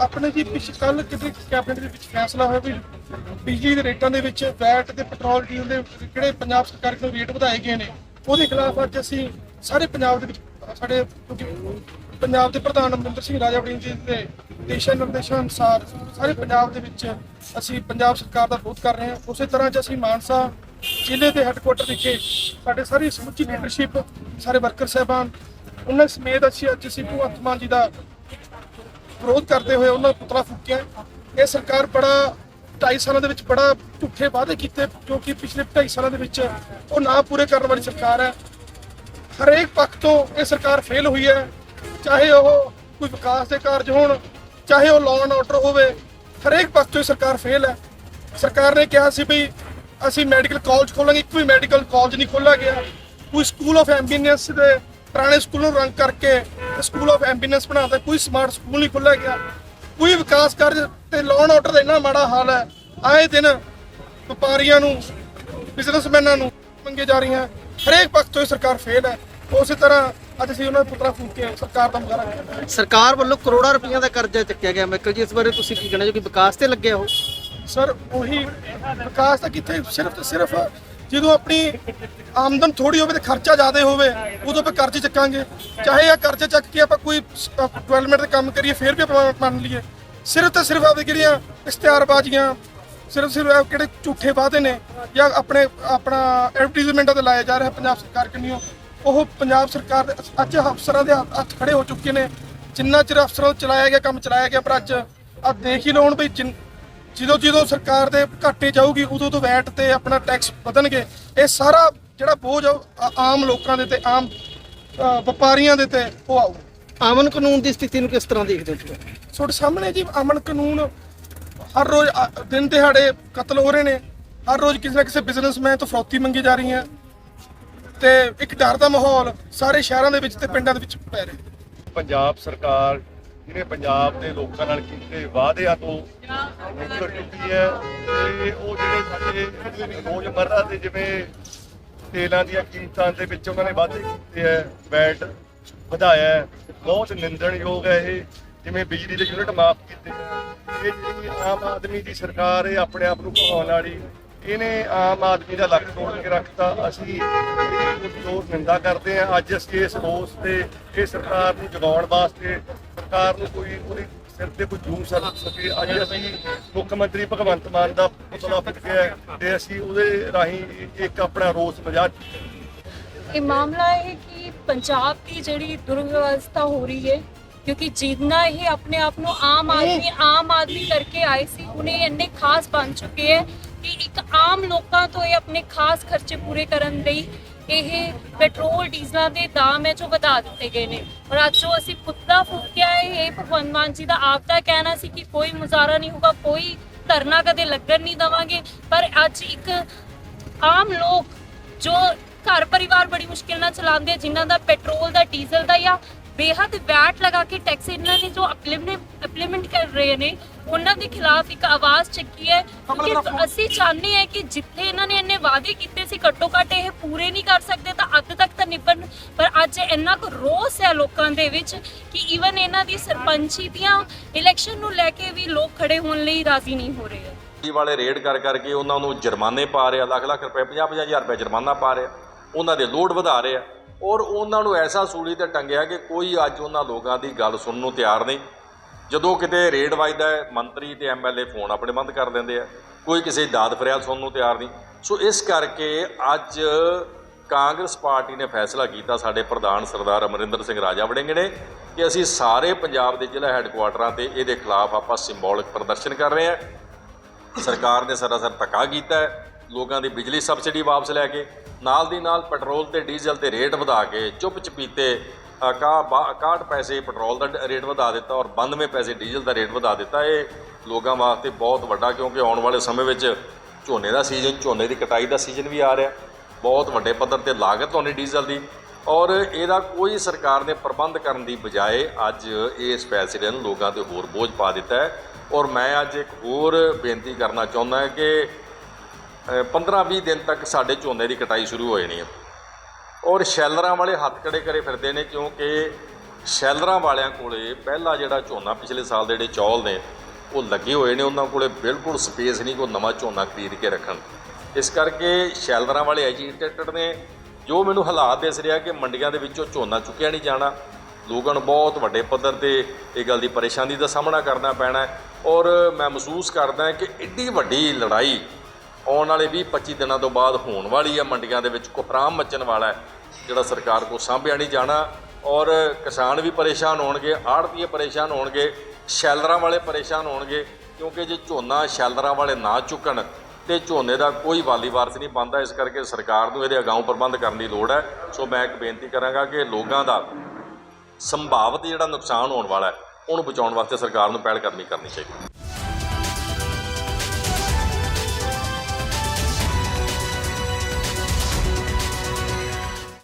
ਆਪਣੇ ਜੀ ਪਿਛ ਕੱਲ ਕਿਤੇ ਕੈਬਨਿਟ ਦੇ ਵਿੱਚ ਫੈਸਲਾ ਹੋਇਆ ਵੀ ਬਿਜਲੀ ਦੇ ਰੇਟਾਂ ਦੇ ਵਿੱਚ ਵੈਟ ਤੇ ਪੈਟਰੋਲ ਡੀਜ਼ਲ ਦੇ ਜਿਹੜੇ ਪੰਜਾਬ ਸਰਕਾਰ ਕੋਲ ਰੇਟ ਵਧਾਏ ਗਏ ਨੇ, ਉਹਦੇ ਖਿਲਾਫ ਅੱਜ ਅਸੀਂ ਸਾਰੇ ਪੰਜਾਬ ਦੇ ਵਿੱਚ, ਸਾਡੇ ਪੰਜਾਬ ਦੇ ਪ੍ਰਧਾਨ ਅਮਰਿੰਦਰ ਸਿੰਘ ਰਾਜਾ ਵੜਿੰਗ ਜੀ ਦੇ ਦਿਸ਼ਾ ਨਿਰਦੇਸ਼ਾਂ ਅਨੁਸਾਰ ਸਾਰੇ ਪੰਜਾਬ ਦੇ ਵਿੱਚ ਅਸੀਂ ਪੰਜਾਬ ਸਰਕਾਰ ਦਾ ਵਿਰੋਧ ਕਰ ਰਹੇ ਹਾਂ। ਉਸੇ ਤਰ੍ਹਾਂ ਚ ਅਸੀਂ ਮਾਨਸਾ ਜ਼ਿਲ੍ਹੇ ਦੇ ਹੈੱਡਕੁਆਟਰ ਵਿਖੇ ਸਾਡੇ ਸਾਰੀ ਸਮੁੱਚੀ ਲੀਡਰਸ਼ਿਪ ਸਾਰੇ ਵਰਕਰ ਸਹਿਬਾਨ, ਉਹਨਾਂ ਸਮੇਤ ਅਸੀਂ ਅੱਜ ਅਸੀਂ ਭਗਵੰਤ ਮਾਨ ਜੀ ਦਾ ਵਿਰੋਧ ਕਰਦੇ ਹੋਏ ਉਹਨਾਂ ਦਾ ਪੁਤਲਾ ਫੂਕਿਆ। ਇਹ ਸਰਕਾਰ ਬੜਾ 2.5 ਸਾਲਾਂ ਦੇ ਵਿੱਚ ਬੜਾ ਝੂਠੇ ਵਾਅਦੇ ਕੀਤੇ, ਜੋ ਕਿ ਪਿਛਲੇ 2.5 ਸਾਲਾਂ ਦੇ ਵਿੱਚ ਉਹ ਨਾ ਪੂਰੇ ਕਰਨ ਵਾਲੀ ਸਰਕਾਰ ਹੈ। ਹਰੇਕ ਪੱਖ ਤੋਂ ਇਹ ਸਰਕਾਰ ਫੇਲ ਹੋਈ ਹੈ। ਚਾਹੇ ਉਹ ਕੋਈ ਵਿਕਾਸ ਦੇ ਕਾਰਜ ਹੋਣ, ਚਾਹੇ ਉਹ ਲਾਅ ਐਂਡ ਆਰਡਰ ਹੋਵੇ, ਹਰੇਕ ਪੱਖ ਤੋਂ ਇਹ ਸਰਕਾਰ ਫੇਲ ਹੈ। ਸਰਕਾਰ ਨੇ ਕਿਹਾ ਸੀ ਵੀ ਅਸੀਂ ਮੈਡੀਕਲ ਕਾਲਜ ਖੋਲਾਂਗੇ, ਇੱਕ ਵੀ ਮੈਡੀਕਲ ਕਾਲਜ ਨਹੀਂ ਖੋਲ੍ਹਿਆ ਗਿਆ। ਕੋਈ ਸਕੂਲ ਆਫ ਐਂਬੀਨੈਂਸ ਦੇ ਪੁਰਾਣੇ ਸਕੂਲਾਂ ਨੂੰ ਰੰਗ ਕਰਕੇ ਸਕੂਲ ਆਫ ਐਂਬੀਨੈਂਸ ਬਣਾਉਂਦਾ ਕੋਈ ਸਮਾਰਟ ਸਕੂਲ ਨਹੀਂ ਖੋਲ੍ਹਿਆ ਗਿਆ। ਕੋਈ ਵਿਕਾਸ ਕਾਰਜ ਤੇ ਐਂਡ ਆਰਡਰ ਦਾ ਇੰਨਾ ਮਾੜਾ ਹਾਲ ਹੈ। ਆਏ ਦਿਨ ਵਪਾਰੀਆਂ ਨੂੰ ਬਿਜ਼ਨਸਮੈਨਾਂ ਨੂੰ ਮੰਗੇ ਜਾ ਰਹੀਆਂ। ਹਰੇਕ ਪੱਖ ਤੋਂ ਇਹ ਸਰਕਾਰ ਫੇਲ ਹੈ। ਉਸੇ ਤਰ੍ਹਾਂ ਅੱਜ ਅਸੀਂ ਉਹਨਾਂ ਦਾ ਪੁੱਤਰਾ ਫੂਕ ਸਰਕਾਰ ਦਾ ਕੀਤਾ। ਸਰਕਾਰ ਵੱਲੋਂ ਕਰੋੜਾਂ ਰੁਪਈਆ ਦਾ ਕਰਜ਼ਾ ਚੱਕਿਆ ਗਿਆ। ਮੈਕਲ ਜੀ ਇਸ ਬਾਰੇ ਤੁਸੀਂ ਕੀ ਕਹਿਣਾ ਜੋ ਕਿ ਵਿਕਾਸ ਤੇ ਲੱਗਿਆ ਉਹ? ਸਰ ਉਹੀ ਵਿਕਾਸ ਤਾਂ ਕਿੱਥੇ ਸਿਰਫ ਤੇ ਸਿਰਫ ਜਦੋਂ ਆਪਣੀ ਆਮਦਨ ਥੋੜੀ ਹੋਵੇ ਤੇ ਖਰਚਾ ਜ਼ਿਆਦਾ ਹੋਵੇ, ਉਦੋਂ ਆਪਾਂ ਕਰਜ਼ੇ ਚੱਕਾਂਗੇ। ਚਾਹੇ ਇਹ ਕਰਜ਼ੇ ਚੱਕ ਕੇ ਆਪਾਂ ਕੋਈ ਡਿਵੈਲਪਮੈਂਟ ਦੇ ਕੰਮ ਕਰੀਏ, ਫਿਰ ਵੀ ਆਪਾਂ ਮੰਨ ਲਈਏ। ਸਿਰਫ ਤੇ ਸਿਰਫ ਆਪਣੀ ਜਿਹੜੀਆਂ ਇਸ਼ਤਿਹਾਰਬਾਜ਼ੀਆਂ, ਸਿਰਫ ਸਿਰਫ ਇਹ ਕਿਹੜੇ ਝੂਠੇ ਵਾਅਦੇ ਨੇ, ਜਾਂ ਆਪਣੇ, ਆਪਣਾ ਐਡਵਰਟਾਈਜ਼ਮੈਂਟਾਂ ਤੇ ਲਾਇਆ ਜਾ ਰਿਹਾ ਪੰਜਾਬ ਸਰਕਾਰ ਕੰਨਿਓ, ਉਹ ਪੰਜਾਬ ਸਰਕਾਰ ਦੇ ਅੱਜ ਅਫਸਰਾਂ ਦੇ ਹੱਥ ਹੱਥ ਖੜੇ ਹੋ ਚੁੱਕੇ ਨੇ। ਜਿੰਨਾ ਚਿਰ ਅਫਸਰਾਂ ਤੋਂ ਚਲਾਇਆ ਗਿਆ, ਕੰਮ ਚਲਾਇਆ ਗਿਆ ਪਰ ਅੱਜ ਆ ਦੇਖ ਹੀ ਲਓ ਹੁਣ ਵੀ ਜਿੰਨ- ਜਦੋਂ ਜਦੋਂ ਸਰਕਾਰ ਦੇ ਘਾਟੇ ਜਾਊਗੀ ਉਦੋਂ ਤੋਂ ਵੈਟ ਤੇ ਆਪਣਾ ਟੈਕਸ ਵਧਣਗੇ। ਇਹ ਸਾਰਾ ਜਿਹੜਾ ਬੋਝ ਆਮ ਲੋਕਾਂ ਦੇ ਤੇ ਆਮ ਵਪਾਰੀਆਂ ਦੇ ਤੇ ਉਹ ਆਊ ਆਮਨ ਕਾਨੂੰਨ ਦੀ ਸਥਿਤੀ ਨੂੰ ਕਿਸ ਤਰ੍ਹਾਂ ਦੇਖਦੇ ਹੋ ਤੁਸੀਂ? ਤੁਹਾਡੇ ਸਾਹਮਣੇ ਜੀ ਅਮਨ ਕਾਨੂੰਨ ਹਰ ਰੋਜ਼ ਅ, ਦਿਨ ਦਿਹਾੜੇ ਕਤਲ ਹੋ ਰਹੇ ਨੇ। ਹਰ ਰੋਜ਼ ਕਿਸੇ ਨਾ ਕਿਸੇ ਬਿਜ਼ਨਸਮੈਨ ਤੋਂ ਫਰੌਤੀ ਮੰਗੀ ਜਾ ਰਹੀ ਹੈ ਤੇ ਇੱਕ ਡਰ ਦਾ ਮਾਹੌਲ ਸਾਰੇ ਸ਼ਹਿਰਾਂ ਦੇ ਵਿੱਚ ਤੇ ਪਿੰਡਾਂ ਦੇ ਵਿੱਚ ਪੈ ਰਿਹਾ। ਪੰਜਾਬ ਸਰਕਾਰ ਜਿਹੜੇ ਪੰਜਾਬ ਦੇ ਲੋਕਾਂ ਨਾਲ ਕੀਤੇ ਵਾਅਦਿਆਂ ਤੋਂ ਮੁੱਕਰ ਚੁੱਕੀ ਹੈ ਤੇ ਉਹ ਜਿਹੜੇ ਸਾਡੇ ਰੋਜ਼ਮਰਰਾ ਦੇ ਜਿਵੇਂ ਤੇਲਾਂ ਦੀਆਂ ਕੀਮਤਾਂ ਦੇ ਵਿੱਚ ਉਹਨਾਂ ਨੇ ਵਾਅਦੇ ਕੀਤੇ ਹੈ ਵੈਟ ਵਧਾਇਆ ਬਹੁਤ ਨਿੰਦਣਯੋਗ ਹੈ ਇਹ, ਜਿਵੇਂ ਬਿਜਲੀ ਦੇ ਯੂਨਿਟ ਮਾਫ ਕੀਤੇ ਇਹ ਜਿਹੜੀ ਆਮ ਆਦਮੀ ਦੀ ਸਰਕਾਰ ਇਹ ਆਪਣੇ ਆਪ ਨੂੰ ਕਹਾਉਣ ਵਾਲੀ ਇਹਨੇ ਆਮ ਆਦਮੀ ਦਾ ਲੱਕ ਤੋੜ ਕੇ ਰੱਖਤਾ। ਅਸੀਂ ਜ਼ੋਰ ਨਿੰਦਾ ਕਰਦੇ ਹਾਂ। ਅੱਜ ਅਸੀਂ ਇਸ ਰੋਸ ਤੇ ਇਹ ਸਰਕਾਰ ਨੂੰ ਜਗਾਉਣ ਵਾਸਤੇ ਸਰਕਾਰ ਨੂੰ ਕੋਈ ਉਹਦੇ ਸਿਰ ਤੇ ਕੋਈ ਜੂਮ ਸਰ ਸਕੇ। ਅੱਜ ਅਸੀਂ ਮੁੱਖ ਮੰਤਰੀ ਭਗਵੰਤ ਮਾਨ ਦਾ ਪੁਤਲਾ ਫਟਕਿਆ ਤੇ ਅਸੀਂ ਉਹਦੇ ਰਾਹੀਂ ਇੱਕ ਆਪਣਾ ਰੋਸ ਮਜ਼ਾਕ ਇਹ ਮਾਮਲਾ ਇਹ ਕਿ ਪੰਜਾਬ ਦੀ ਜਿਹੜੀ ਦੁਰਵਿਵਸਥਾ ਹੋ ਰਹੀ ਹੈ ਕਿਉਂਕਿ ਜਿੰਨਾ ਇਹ ਆਪਣੇ ਆਪ ਨੂੰ ਆਮ ਆਦਮੀ ਆਮ ਆਦਮੀ ਕਰਕੇ ਆਏ ਸੀ ਉਹਨੇ ਇੰਨੇ ਖਾਸ ਬਣ ਚੁੱਕੇ ਹੈ ਕਿ ਇੱਕ ਆਮ ਲੋਕਾਂ ਤੋਂ ਇਹ ਆਪਣੇ ਖਾਸ ਖਰਚੇ ਪੂਰੇ ਕਰਨ ਲਈ ਇਹ ਪੈਟਰੋਲ, ਡੀਜ਼ਲਾਂ ਦੇ ਦਾਮ ਹੈ ਜੋ ਵਧਾ ਦਿੱਤੇ ਗਏ ਨੇ। ਔਰ ਅੱਜ ਜੋ ਅਸੀਂ ਪੁੱਤਰਾ ਫੂਕਿਆ ਹੈ, ਇਹ ਭਗਵੰਤ ਮਾਨ ਜੀ ਦਾ ਆਪ ਦਾ ਕਹਿਣਾ ਸੀ ਕਿ ਕੋਈ ਮੁਜ਼ਾਹਰਾ ਨਹੀਂ ਹੋਊਗਾ, ਕੋਈ ਧਰਨਾ ਕਦੇ ਲੱਗਣ ਨਹੀਂ ਦਵਾਂਗੇ। ਪਰ ਅੱਜ ਇੱਕ ਆਮ ਲੋਕ ਜੋ ਘਰ ਪਰਿਵਾਰ ਬੜੀ ਮੁਸ਼ਕਿਲ ਨਾਲ ਚਲਾਉਂਦੇ ਆ, ਜਿਨ੍ਹਾਂ ਦਾ ਪੈਟਰੋਲ ਦਾ, ਡੀਜ਼ਲ ਦਾ ਜਾਂ ਬੇਹੱਦ ਵੈਟ ਲਗਾ ਕੇ ਟੈਕਸ ਇਹਨਾਂ ਨੇ ਜੋ ਇੰਪਲੀਮੈਂਟ ਕਰ ਰਹੇ ਨੇ ਉਹਨਾਂ ਦੇ ਖਿਲਾਫ ਇੱਕ ਆਵਾਜ਼ ਚੱਕੀ ਹੈ ਕਿ ਅਸੀਂ ਚਾਹੁੰਦੇ ਹਾਂ ਕਿ ਜਿੱਥੇ ਇਹਨਾਂ ਨੇ ਇੰਨੇ ਵਾਅਦੇ ਕੀਤੇ ਸੀ ਘੱਟੋ ਘੱਟ ਇਹ ਪੂਰੇ ਨਹੀਂ ਕਰ ਸਕਦੇ ਤਾਂ ਅੱਧ ਤੱਕ ਤਾਂ ਨਿਪਣ ਪਰ ਅੱਜ ਇੰਨਾ ਕੁ ਰੋਸ ਹੈ ਲੋਕਾਂ ਦੇ ਵਿੱਚ ਕਿ ਈਵਨ ਇਹਨਾਂ ਦੀ ਸਰਪੰਚੀ ਦੀਆਂ ਇਲੈਕਸ਼ਨ ਨੂੰ ਲੈ ਕੇ ਵੀ ਲੋਕ ਖੜੇ ਹੋਣ ਲਈ ਰਾਜ਼ੀ ਨਹੀਂ ਹੋ ਰਹੇ। ਵਾਲੇ ਰੇਡ ਕਰ ਕਰਕੇ ਉਹਨਾਂ ਨੂੰ ਜੁਰਮਾਨੇ ਪਾ ਰਿਹਾ ਲੱਖ ਲੱਖ ਰੁਪਏ 50 50 ਹਜ਼ਾਰ ਰੁਪਏ ਜੁਰਮਾਨਾ ਪਾ ਰਿਹਾ। ਉਹਨਾਂ ਦੇ ਲੋਡ ਵਧਾ ਰਿਹਾ। ਔਰ ਉਹਨਾਂ ਨੂੰ ਐਸਾ ਸੂਲੀ ਤੇ ਟੰਗਿਆ ਕਿ ਕੋਈ ਅੱਜ ਉਹਨਾਂ ਲੋਕਾਂ ਦੀ ਗੱਲ ਸੁਣਨ ਨੂੰ ਤਿਆਰ ਨਹੀਂ। ਜਦੋਂ ਕਿਤੇ ਰੇਡ ਵੱਜਦਾ ਹੈ, ਮੰਤਰੀ ਤੇ ਐਮਐਲਏ ਫੋਨ ਆਪਣੇ ਬੰਦ ਕਰ ਦਿੰਦੇ ਆ। ਕੋਈ ਕਿਸੇ ਦਾਦ ਫਰਿਆਦ ਸੁਣਨ ਨੂੰ ਤਿਆਰ ਨਹੀਂ। ਸੋ ਇਸ ਕਰਕੇ ਅੱਜ ਕਾਂਗਰਸ ਪਾਰਟੀ ਨੇ ਫੈਸਲਾ ਕੀਤਾ ਸਾਡੇ ਪ੍ਰਧਾਨ ਸਰਦਾਰ ਅਮਰਿੰਦਰ ਸਿੰਘ ਰਾਜਾ ਵੜਿੰਗ ਨੇ ਕਿ ਅਸੀਂ ਸਾਰੇ ਪੰਜਾਬ ਦੇ ਜ਼ਿਲ੍ਹਾ ਹੈੱਡਕੁਆਟਰਾਂ ਤੇ ਇਹਦੇ ਖਿਲਾਫ ਆਪਾਂ ਸਿੰਬੋਲਿਕ ਪ੍ਰਦਰਸ਼ਨ ਕਰ ਰਹੇ ਹਾਂ। ਸਰਕਾਰ ਨੇ ਸਰਾਸਰ ਧੱਕਾ ਕੀਤਾ ਹੈ, ਲੋਕਾਂ ਦੀ ਬਿਜਲੀ ਸਬਸਿਡੀ ਵਾਪਸ ਲੈ ਕੇ, ਨਾਲ ਦੀ ਨਾਲ ਪੈਟਰੋਲ ਤੇ ਡੀਜ਼ਲ ਤੇ ਰੇਟ ਵਧਾ ਕੇ ਚੁੱਪ ਚਪੀਤੇ 61 ਪੈਸੇ ਪੈਟਰੋਲ ਦਾ ਰੇਟ ਵਧਾ ਦਿੱਤਾ ਔਰ 92 ਪੈਸੇ ਡੀਜ਼ਲ ਦਾ ਰੇਟ ਵਧਾ ਦਿੱਤਾ। ਇਹ ਲੋਕਾਂ ਵਾਸਤੇ ਬਹੁਤ ਵੱਡਾ ਕਿਉਂਕਿ ਆਉਣ ਵਾਲੇ ਸਮੇਂ ਵਿੱਚ ਝੋਨੇ ਦਾ ਸੀਜ਼ਨ, ਝੋਨੇ ਦੀ ਕਟਾਈ ਦਾ ਸੀਜ਼ਨ ਵੀ ਆ ਰਿਹਾ। ਬਹੁਤ ਵੱਡੇ ਪੱਧਰ ਤੇ ਲਾਗਤ ਹੋਣੀ ਡੀਜ਼ਲ ਦੀ ਔਰ ਇਹਦਾ ਕੋਈ ਸਰਕਾਰ ਨੇ ਪ੍ਰਬੰਧ ਕਰਨ ਦੀ ਬਜਾਏ ਅੱਜ ਇਸ ਫੈਸਲੇ ਨੂੰ ਲੋਕਾਂ ਤੇ ਹੋਰ ਬੋਝ ਪਾ ਦਿੱਤਾ ਹੈ। ਔਰ ਮੈਂ ਅੱਜ ਇੱਕ ਹੋਰ ਬੇਨਤੀ ਕਰਨਾ ਚਾਹੁੰਦਾ ਕਿ 15-20 ਦਿਨ ਤੱਕ ਸਾਡੇ ਝੋਨੇ ਦੀ ਕਟਾਈ ਸ਼ੁਰੂ ਹੋ ਜਾਣੀ ਹੈ। ਔਰ ਸ਼ੈਲਰਾਂ ਵਾਲੇ ਹੱਥ ਕੜੇ ਕਰੇ ਫਿਰਦੇ ਨੇ? ਕਿਉਂਕਿ ਸ਼ੈਲਰਾਂ ਵਾਲਿਆਂ ਕੋਲੇ ਪਹਿਲਾ ਜਿਹੜਾ ਝੋਨਾ ਪਿਛਲੇ ਸਾਲ ਦੇ ਜਿਹੜੇ ਚੌਲ ਨੇ, ਉਹ ਲੱਗੇ ਹੋਏ ਨੇ। ਉਹਨਾਂ ਕੋਲੇ ਬਿਲਕੁਲ ਸਪੇਸ ਨਹੀਂ ਕੋਈ ਨਵਾਂ ਝੋਨਾ ਖਰੀਦ ਕੇ ਰੱਖਣ। ਇਸ ਕਰਕੇ ਸ਼ੈਲਰਾਂ ਵਾਲੇ ਐਜੀਟੇਟਡ ਨੇ। ਜੋ ਮੈਨੂੰ ਹਾਲਾਤ ਦਿਸ ਰਿਹਾ ਕਿ ਮੰਡੀਆਂ ਦੇ ਵਿੱਚੋਂ ਝੋਨਾ ਚੁੱਕਿਆ ਨਹੀਂ ਜਾਣਾ, ਲੋਕਾਂ ਨੂੰ ਬਹੁਤ ਵੱਡੇ ਪੱਧਰ ਤੇ ਇਹ ਗੱਲ ਦੀ ਪਰੇਸ਼ਾਨੀ ਦਾ ਸਾਹਮਣਾ ਕਰਨਾ ਪੈਣਾ ਔਰ ਮੈਂ ਮਹਿਸੂਸ ਕਰਦਾ ਕਿ ਐਡੀ ਵੱਡੀ ਲੜਾਈ ਆਉਣ ਵਾਲੇ 20-25 ਦਿਨਾਂ ਤੋਂ ਬਾਅਦ ਹੋਣ ਵਾਲੀ ਆ ਮੰਡੀਆਂ ਦੇ ਵਿੱਚ ਕੁਫਰਾਮ ਮੱਚਣ ਵਾਲਾ ਹੈ, ਜਿਹੜਾ ਸਰਕਾਰ ਕੋ ਸਾਂਭਿਆ ਨਹੀਂ ਜਾਣਾ। ਔਰ ਕਿਸਾਨ ਵੀ ਪਰੇਸ਼ਾਨ ਹੋਣਗੇ ਆੜਤੀਏ ਪਰੇਸ਼ਾਨ ਹੋਣਗੇ, ਸ਼ੈਲਰਾਂ ਵਾਲੇ ਪਰੇਸ਼ਾਨ ਹੋਣਗੇ, ਕਿਉਂਕਿ ਜੇ ਝੋਨਾ ਸ਼ੈਲਰਾਂ ਵਾਲੇ ਨਾ ਚੁੱਕਣ ਤੇ ਝੋਨੇ ਦਾ ਕੋਈ ਵਾਲੀ ਵਾਰਸ ਨਹੀਂ ਬਣਦਾ, ਇਸ ਕਰਕੇ ਸਰਕਾਰ ਨੂੰ ਇਹਦੇ ਅਗਾਊਂ ਪ੍ਰਬੰਧ ਕਰਨ ਦੀ ਲੋੜ ਹੈ। ਸੋ ਮੈਂ ਇੱਕ ਬੇਨਤੀ ਕਰਾਂਗਾ ਕਿ ਲੋਕਾਂ ਦਾ ਸੰਭਾਵਿਤ ਜਿਹੜਾ ਨੁਕਸਾਨ ਹੋਣ ਵਾਲਾ ਹੈ, ਉਹਨੂੰ ਬਚਾਉਣ ਵਾਸਤੇ ਸਰਕਾਰ ਨੂੰ ਪਹਿਲ ਕਰਨੀ ਕਰਨੀ ਚਾਹੀਦੀ